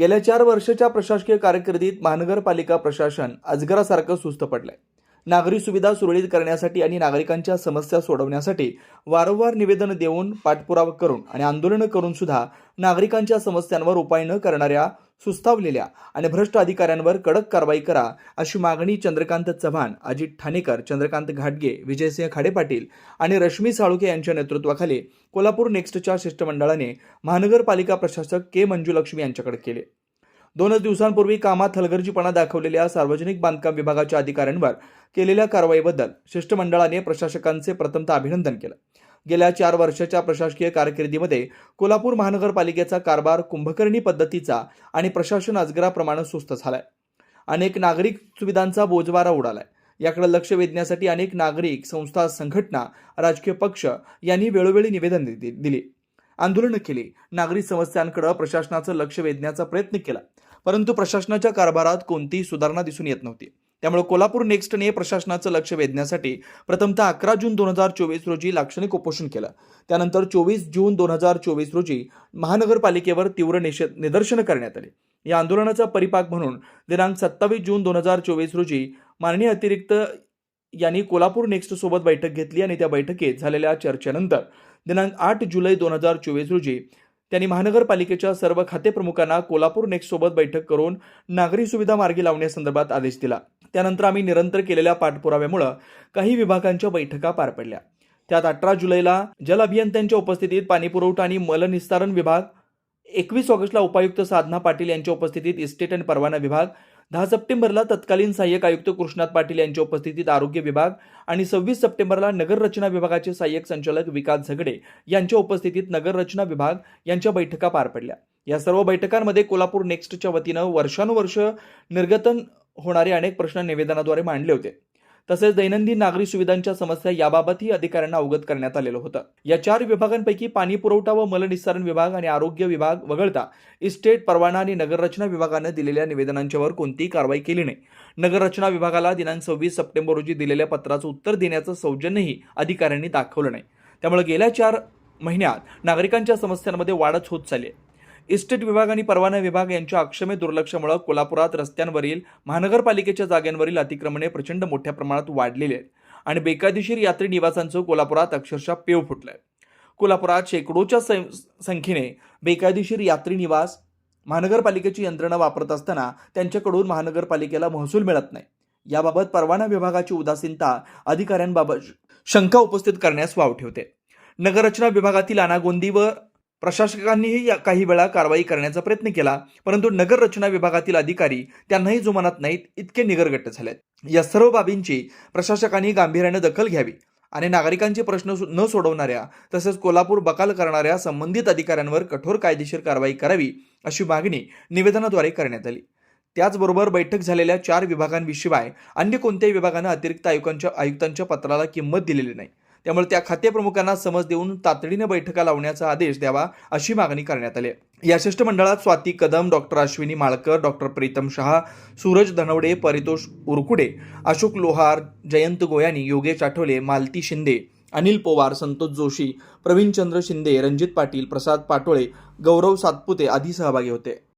गेल्या चार वर्षाच्या प्रशासकीय कारकिर्दीत महानगरपालिका प्रशासन अजगरासारखं सुस्त पडलंय. नागरी सुविधा सुरळीत करण्यासाठी आणि नागरिकांच्या समस्या सोडवण्यासाठी वारंवार निवेदन देऊन पाठपुरावा करून आणि आंदोलनं करून सुद्धा नागरिकांच्या समस्यांवर उपाय न करणाऱ्या सुस्तावलेल्या आणि भ्रष्ट अधिकाऱ्यांवर कडक कारवाई करा अशी मागणी चंद्रकांत चव्हाण अजित ठाणेकर चंद्रकांत घाटगे विजयसिंह खाडे पाटील आणि रश्मी साळुके यांच्या नेतृत्वाखाली कोल्हापूर नेक्स्टच्या शिष्टमंडळाने महानगरपालिका प्रशासक के मंजुलक्ष्मी यांच्याकडे केले. दोनच दिवसांपूर्वी कामात हलगर्जीपणा दाखवलेल्या सार्वजनिक बांधकाम विभागाच्या अधिकाऱ्यांवर केलेल्या कारवाईबद्दल शिष्टमंडळाने प्रशासकांचे प्रथमतः अभिनंदन केलं. गेल्या चार वर्षाच्या प्रशासकीय कारकिर्दीमध्ये कोल्हापूर महानगरपालिकेचा कारभार कुंभकर्णी पद्धतीचा आणि प्रशासन अजगराप्रमाणे सुस्त झालाय. अनेक नागरिक सुविधांचा बोजवारा उडालाय. याकडे लक्ष वेधण्यासाठी अनेक नागरिक संस्था संघटना राजकीय पक्ष यांनी वेळोवेळी निवेदन दि- दिली. आंदोलनं केली. नागरी समस्यांकडे प्रशासनाचं लक्ष वेधण्याचा प्रयत्न केला. परंतु प्रशासनाच्या कारभारात कोणतीही सुधारणा दिसून येत नव्हती. त्यामुळे कोल्हापूर नेक्स्टने प्रशासनाचं लक्ष वेधण्यासाठी प्रथमतः अकरा जून दोन हजार चोवीस रोजी लाक्षणिक उपोषण केलं. त्यानंतर चोवीस जून दोन हजार चोवीस रोजी महानगरपालिकेवर तीव्र निषेध निदर्शनं करण्यात आली. या आंदोलनाचा परिपाक म्हणून दिनांक सत्तावीस जून दोन हजार चोवीस रोजी माननीय अतिरिक्त यांनी कोल्हापूर नेक्स्ट सोबत बैठक घेतली आणि त्या बैठकीत झालेल्या चर्चेनंतर दिनांक आठ जुलै दोन हजार चोवीस रोजी त्यांनी महानगरपालिकेच्या सर्व खातेप्रमुखांना कोल्हापूर नेक्स्ट सोबत बैठक करून नागरी सुविधा मार्गी लावण्यासंदर्भात आदेश दिला. त्यानंतर आम्ही निरंतर केलेल्या पाठपुराव्यामुळं काही विभागांच्या बैठका पार पडल्या. त्यात अठरा जुलैला जल अभियंत्यांच्या उपस्थितीत पाणीपुरवठा आणि मलनिस्तारण विभाग एकवीस ऑगस्टला उपायुक्त साधना पाटील यांच्या उपस्थितीत इस्टेट आणि परवाना विभाग दहा सप्टेंबरला तत्कालीन सहाय्यक आयुक्त कृष्णात पाटील यांच्या उपस्थितीत आरोग्य विभाग आणि सव्वीस सप्टेंबरला नगररचना विभागाचे सहाय्यक संचालक विकास झगडे यांच्या उपस्थितीत नगररचना विभाग यांच्या बैठका पार पडल्या. या सर्व बैठकांमध्ये कोल्हापूर नेक्स्टच्या वतीनं वर्षानुवर्ष निर्गतन होणारे अनेक प्रश्न निवेदनाद्वारे मांडले होते. तसेच दैनंदिन नागरी सुविधांच्या समस्या याबाबतही अधिकाऱ्यांना अवगत करण्यात आलेलं होतं. या चार विभागांपैकी पाणी पुरवठा व मलनिस्सारण विभाग आणि आरोग्य विभाग वगळता इस्टेट परवाना आणि नगररचना विभागानं दिलेल्या निवेदनांच्यावर कोणतीही कारवाई केली नाही. नगररचना विभागाला दिनांक सव्वीस सप्टेंबर रोजी दिलेल्या पत्राचं उत्तर देण्याचं सौजन्यही अधिकाऱ्यांनी दाखवलं नाही. त्यामुळे गेल्या चार महिन्यात नागरिकांच्या समस्यांमध्ये वाढच होत चालली आहे. इस्टेट विभाग आणि परवाना विभाग यांच्या अक्षम्य दुर्लक्षामुळे कोल्हापुरात रस्त्यांवरील महानगरपालिकेच्या जागांवरील अतिक्रमणे प्रचंड मोठ्या प्रमाणात वाढलेली आहेत आणि बेकायदेशीर यात्री निवासांचं कोल्हापुरात अक्षरशः पेव फुटलंय. कोल्हापुरात शेकडोच्या सं- संख्येने बेकायदेशीर यात्री निवास महानगरपालिकेची यंत्रणा वापरत असताना त्यांच्याकडून महानगरपालिकेला महसूल मिळत नाही. याबाबत परवाना विभागाची उदासीनता अधिकाऱ्यांबाबत शंका उपस्थित करण्यास वाव ठेवते. नगररचना विभागातील अनागोंदी व प्रशासकांनीही या काही वेळा कारवाई करण्याचा प्रयत्न केला परंतु नगररचना विभागातील अधिकारी त्यांनाही जुमानत नाहीत इतके निगरगट्ट झालेत. या सर्व बाबींची प्रशासकांनी गांभीर्याने दखल घ्यावी आणि नागरिकांचे प्रश्न न सोडवणाऱ्या तसेच कोल्हापूर बकाल करणाऱ्या संबंधित अधिकाऱ्यांवर कठोर कायदेशीर कारवाई करावी अशी मागणी निवेदनाद्वारे करण्यात आली. त्याचबरोबर बैठक झालेल्या चार विभागांविशिवाय अन्य कोणत्याही विभागानं अतिरिक्त आयुक्तांच्या आयुक्तांच्या पत्राला किंमत दिलेली नाही. त्यामुळे त्या खातेप्रमुखांना समज देऊन तातडीने बैठका लावण्याचा आदेश द्यावा अशी मागणी करण्यात आली. या शिष्टमंडळात स्वाती कदम डॉक्टर अश्विनी माळकर डॉक्टर प्रीतम शहा सूरज धनवडे परितोष उरकुडे अशोक लोहार जयंत गोयानी योगेश आठवले मालती शिंदे अनिल पोवार संतोष जोशी प्रवीणचंद्र शिंदे रणजित पाटील प्रसाद पाटोळे गौरव सातपुते आदी सहभागी होते.